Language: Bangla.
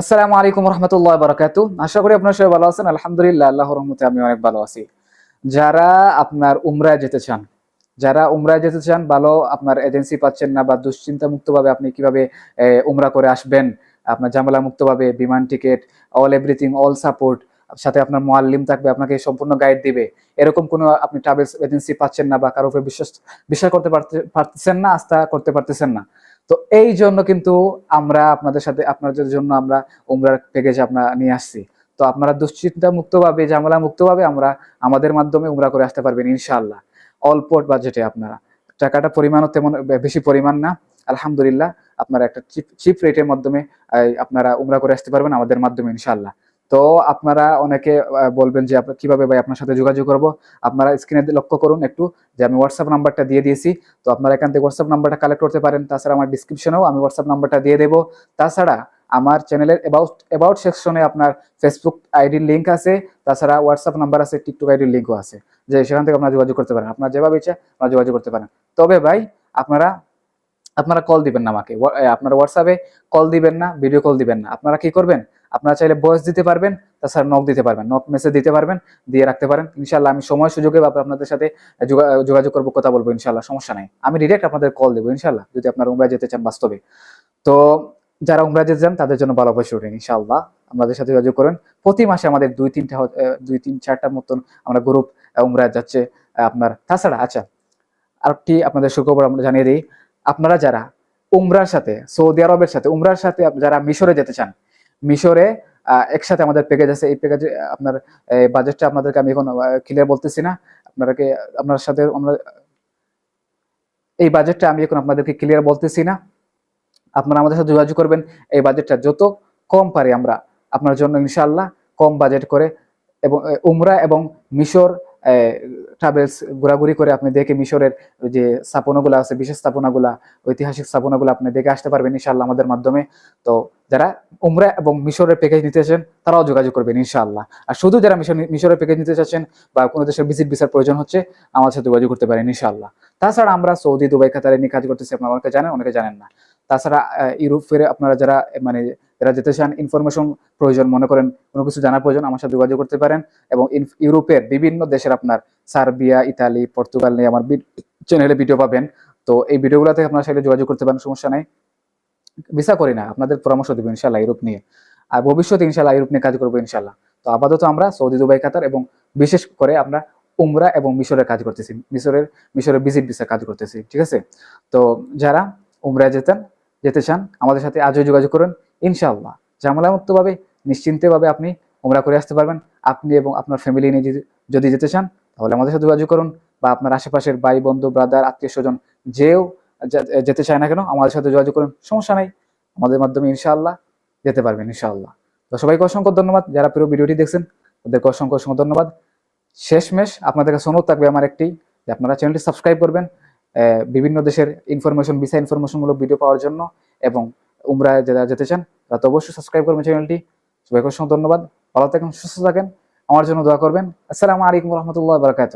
আসসালামু আলাইকুম রহমতুল্লাহ বারাকাত। আশা করি আপনার সবাই ভালো আছেন। আলহামদুলিল্লাহ আল্লাহ রহমতে আমি অনেক ভালো আছি। যারা আপনার উমরায় যেতে চান, যারা উমরায় যেতে চান, ভালো আপনার এজেন্সি পাচ্ছেন না বা দুশ্চিন্তা মুক্তভাবে আপনি কীভাবে উমরা করে আসবেন, আপনার ঝামেলা মুক্তভাবে বিমান ticket all everything all support সাথে আপনার মোয়াল্লিম থাকবে, আপনাকে সম্পূর্ণ গাইড দিবে। এরকম কোনো আপনি ট্রাভেলস এজেন্সি পাচ্ছেন না বা কারোর উপরে বিশ্বাস বিশ্বাস করতে পারতে- পারতেছেন না, আস্থা করতে পারতেছেন না। তো এই জন্য কিন্তু আমরা আপনাদের সাথে, আপনাদের জন্য আমরা উমরার প্যাকেজ আপনার নিয়ে আসছি। তো আপনারা দুশ্চিন্তা মুক্তভাবে ঝামেলা মুক্তভাবে আমরা আমাদের মাধ্যমে উমরা করে আসতে পারবেন ইনশাআল্লাহ। অল্প বাজেটে আপনারা। টাকাটা পরিমাণও তেমন বেশি পরিমাণ না। আলহামদুলিল্লাহ, আপনারা একটা চিপ চিপ রেটের মাধ্যমে আপনারা উমরা করে আসতে পারবেন আমাদের মাধ্যমে ইনশাআল্লাহ। তো আপনারা অনেকে বলবেন যে আপনার কীভাবে ভাই আপনার সাথে যোগাযোগ করব? আপনারা স্ক্রিনে লক্ষ্য করুন একটু, যে আমি হোয়াটসঅ্যাপ নাম্বারটা দিয়ে দিয়েছি। তো আপনারা এখান থেকে হোয়াটসঅ্যাপ নাম্বারটা কালেক্ট করতে পারেন। তাছাড়া আমার ডিসক্রিপশনেও আমি হোয়াটসঅ্যাপ নাম্বারটা দিয়ে দেবো। তাছাড়া আমার চ্যানেলের অ্যাবাউট অ্যাবাউট সেকশনে আপনার ফেসবুক আইডির লিঙ্ক আছে। তাছাড়া হোয়াটসঅ্যাপ নাম্বার আছে টিকটক আইডির লিঙ্কও আছে। যে সেখান থেকে আপনারা যোগাযোগ করতে পারেন। আপনার যেভাবে ইচ্ছা, আপনারা যোগাযোগ করতে পারেন। তবে ভাই, আপনারা আপনারা কল দিবেন না আমাকে। আপনারা হোয়াটসঅ্যাপে কল দিবেন না ভিডিও কল দিবেন না। আপনারা কি করবেন? আপনারা চাইলে বয়স দিতে পারবেন, তাছাড়া নক দিতে পারবেন। নক মেসেজ দিতে পারবেন, দিয়ে রাখতে পারেন। ইনশাল্লাহ আমি সময় সুযোগে আপনাদের সাথে যোগা- যোগাযোগ করব, কথা বলব ইনশাল্লাহ সমস্যা নাই। আমি ডিরেক্ট আপনাদের কল দেবো ইনশাল্লাহ যদি আপনারা উমরায় যেতে চান বাস্তবে। তো যারা উমরা যেতে চান, তাদের জন্য ভালো উঠেন ইনশাআল্লাহ। আমাদের সাথে যোগাযোগ করেন। প্রতি মাসে আমাদের দুই, তিনটা দুই, তিন, চারটার মতন আমরা গ্রুপ উমরায় যাচ্ছে আপনার, তাছাড়া আচ্ছা আরেকটি আপনাদের সুখবর আমরা জানিয়ে দিই। আপনারা যারা উমরার সাথে, সৌদি আরবের সাথে, উমরার সাথে যারা মিশরে যেতে চান মিশরে একসাথে আমাদের প্যাকেজ আছে। এই প্যাকেজে আপনার বাজেটটা আপনাদেরকে আমি এখন ক্লিয়ার বলতেছি না। আপনাদেরকে আপনার সাথে আমরা, এই বাজেটটা আমি এখন আপনাদেরকে ক্লিয়ার বলতেছি না। আপনারা আমাদের সাথে যোগাযোগ করবেন। এই বাজেটটা যত কম পারি আমরা, আপনার জন্য ইনশাআল্লাহ কম বাজেট করে এবং উমরা এবং মিশর ট্রাভেলস ঘোরাঘুরি করে আপনি দেখে মিশরের যে স্থাপনাগুলো আছে বিশেষ স্থাপনাগুলা ঐতিহাসিক স্থাপনাগুলো আপনি দেখে আসতে পারবেন ইনশাআল্লাহ আমাদের মাধ্যমে। তো যারা উমরা এবং মিশরের প্যাকেজ নিতে চান তারাও যোগাযোগ করবেন ইনশাআল্লাহ। আর শুধু যারা মিশর মিশরের প্যাকেজ নিতে চাচ্ছেন বা কোনো দেশের ভিজিট ভিসার প্রয়োজন হচ্ছে আমার সাথে যোগাযোগ করতে পারেন ইনশাআল্লাহ। তাছাড়া আমরা সৌদি দুবাই কাতারে নিয়ে কাজ করতেছি আপনারা অনেকে জানেন অনেকে জানেন না। তাছাড়া আহ, ইউরোপের আপনারা যারা মানে যারা যেতে চান ইনফরমেশন প্রয়োজন, মনে করেন কোনো কিছু জানার প্রয়োজন, আমার সাথে যোগাযোগ করতে পারেন। এবং ইউরোপের বিভিন্ন দেশের আপনার সার্বিয়া, ইতালি, পর্তুগাল নিয়ে আমার চ্যানেলে ভিডিও পাবেন। তো এই ভিডিওগুলো থেকে আপনার সাথে যোগাযোগ করতে পারেন, সমস্যা নাই। ভিসা করি না, আপনাদের পরামর্শ দেবো ইনশাল্লাহ ইউরোপ নিয়ে। আর ভবিষ্যতে ইনশাল্লাহ ইউরোপ নিয়ে কাজ করব ইনশাল্লাহ তো আপাতত আমরা সৌদি, দুবাই, কাতার এবং বিশেষ করে আমরা উমরা এবং মিশরের কাজ করতেছি। মিশরের মিশরের ভিজিট ভিসা কাজ করতেছি, ঠিক আছে? তো যারা উমরায় যেতেন যেতে চান, আমাদের সাথে আজও যোগাযোগ করুন, ইনশাআল্লাহ। ঝামেলামুক্তভাবে, নিশ্চিন্তভাবে আপনি উমরা করে আসতে পারবেন। আপনি এবং আপনার ফ্যামিলি নিয়ে যদি- যেতে চান, তাহলে আমাদের সাথে যোগাযোগ করুন বা আপনার আশেপাশের ভাই, বন্ধু ব্রাদার আত্মীয় স্বজন যেও যেতে চায় না কেন, আমাদের সাথে যোগাযোগ করুন, সমস্যা নাই। আমাদের মাধ্যমে ইনশাআল্লাহ যেতে পারবেন, ইনশাআল্লাহ। তো সবাইকে অসংখ্য ধন্যবাদ, যারা পুরো ভিডিওটি দেখছেন, তাদেরকে অসংখ্য অসংখ্য ধন্যবাদ। শেষমেশ আপনাদের কাছে অনুরোধ থাকবে আমার একটি, যে আপনারা চ্যানেলটি সাবস্ক্রাইব করবেন বিভিন্ন দেশের ইনফরমেশন ভিসা ইনফরমেশনমূলক ভিডিও পাওয়ার জন্য এবং উমরা যারা যেতে চান তারা তো অবশ্যই সাবস্ক্রাইব করবেন চ্যানেলটি সবাইকে অসংখ্য ধন্যবাদ। ভালো থাকেন, সুস্থ থাকেন। আমার জন্য দোয়া করবেন। আসসালামু আলাইকুম রহমতুল্লাহ বারকাত